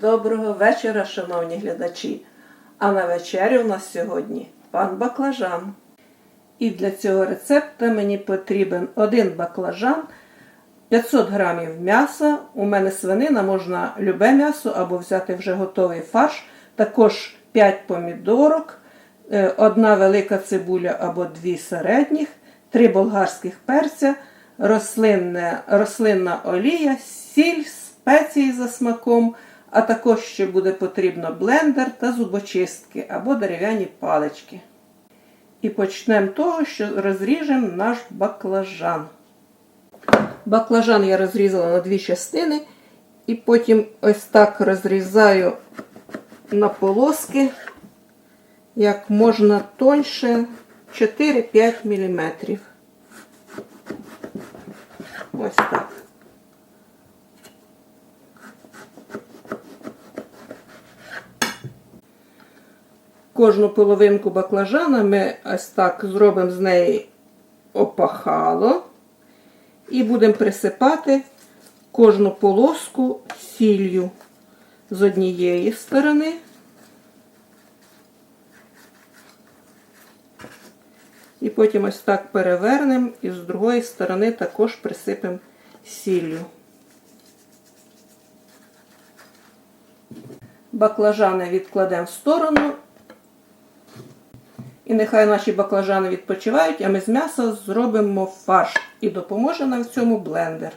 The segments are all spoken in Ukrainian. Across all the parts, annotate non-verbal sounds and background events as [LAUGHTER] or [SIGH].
Доброго вечора, шановні глядачі. А на вечерю у нас сьогодні пан баклажан. І для цього рецепта мені потрібен один баклажан, 500 грамів м'яса. У мене свинина, можна любе м'ясо або взяти вже готовий фарш. Також 5 помідорок, е, одна велика цибуля або дві середніх, 3 болгарських перця, рослинне, рослинна олія, сіль, спеції за смаком, а також ще буде потрібно блендер та зубочистки або дерев'яні палички. І почнемо того, що розріжемо наш баклажан. Баклажан я розрізала на дві частини, і потім ось так розрізаю на полоски, як можна тоньше 4-5 мм. Ось так. Кожну половинку баклажана ми ось так зробимо з неї опахало і будемо присипати кожну полоску сіллю з однієї сторони. І потім ось так перевернемо і з другої сторони також присипемо сіллю. Баклажани відкладемо в сторону. І нехай наші баклажани відпочивають, а ми з м'яса зробимо фарш. І допоможе нам в цьому блендер.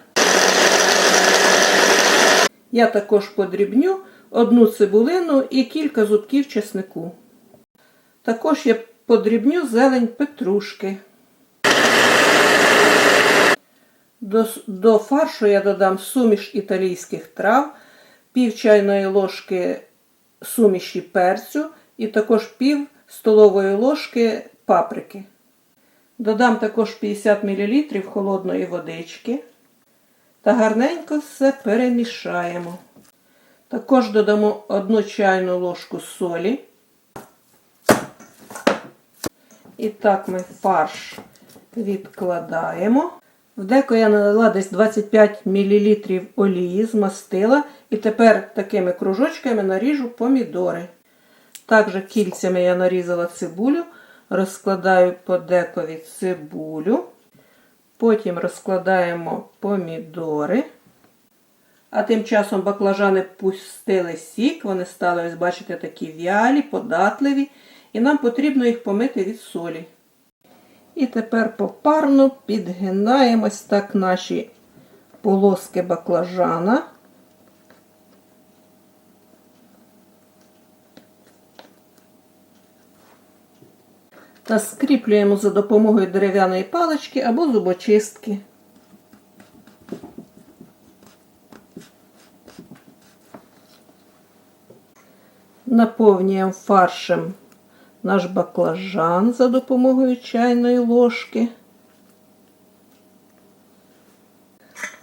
Я також подрібню одну цибулину і кілька зубків чеснику. Також я подрібню зелень петрушки. До, до фаршу я додам суміш італійських трав, пів чайної ложки суміші перцю і також пів столової ложки паприки. Додам також 50 мл холодної водички та гарненько все перемішаємо. Також додамо 1 чайну ложку солі. І так ми фарш відкладаємо. В деко я налила десь 25 мл олії, змастила. І тепер такими кружочками наріжу помідори. Також кільцями я нарізала цибулю, розкладаю по декові цибулю. Потім розкладаємо помідори. А тим часом баклажани пустили сік, вони стали, ось бачите, такі вялі, податливі. І нам потрібно їх помити від солі. І тепер попарно підгинаємось так наші полоски баклажана. Та скріплюємо за допомогою дерев'яної палички або зубочистки. Наповнюємо фаршем наш баклажан за допомогою чайної ложки.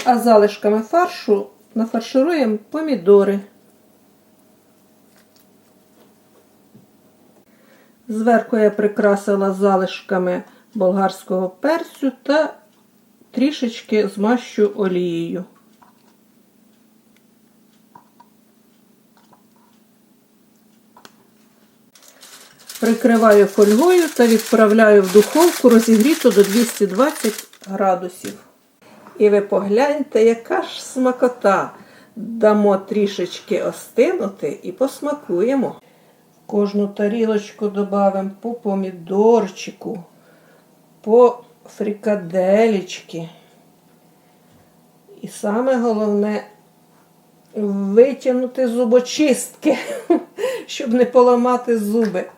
А залишками фаршу нафаршируємо помідори. Зверху я прикрасила залишками болгарського перцю та трішечки змащу олією. Прикриваю фольгою та відправляю в духовку розігріту до 220 градусів. І ви погляньте, яка ж смакота. Дамо трішечки остинути і посмакуємо. Кожну тарілочку додамо по помідорчику, по фрикаделечки. І саме головне витягнути зубочистки, [LAUGHS] щоб не поламати зуби.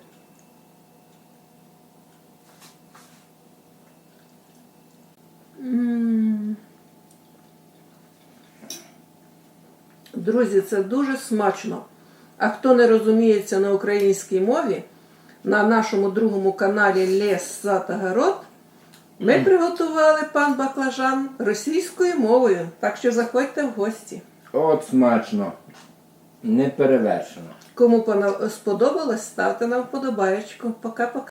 Друзі, це дуже смачно. А хто не розуміється на українській мові, на нашому другому каналі Лес Сад ми приготували пан баклажан російською мовою. Так що заходьте в гості. От смачно. Не перевершено. Кому сподобалось, ставте нам вподобаєчку. Пока-пока.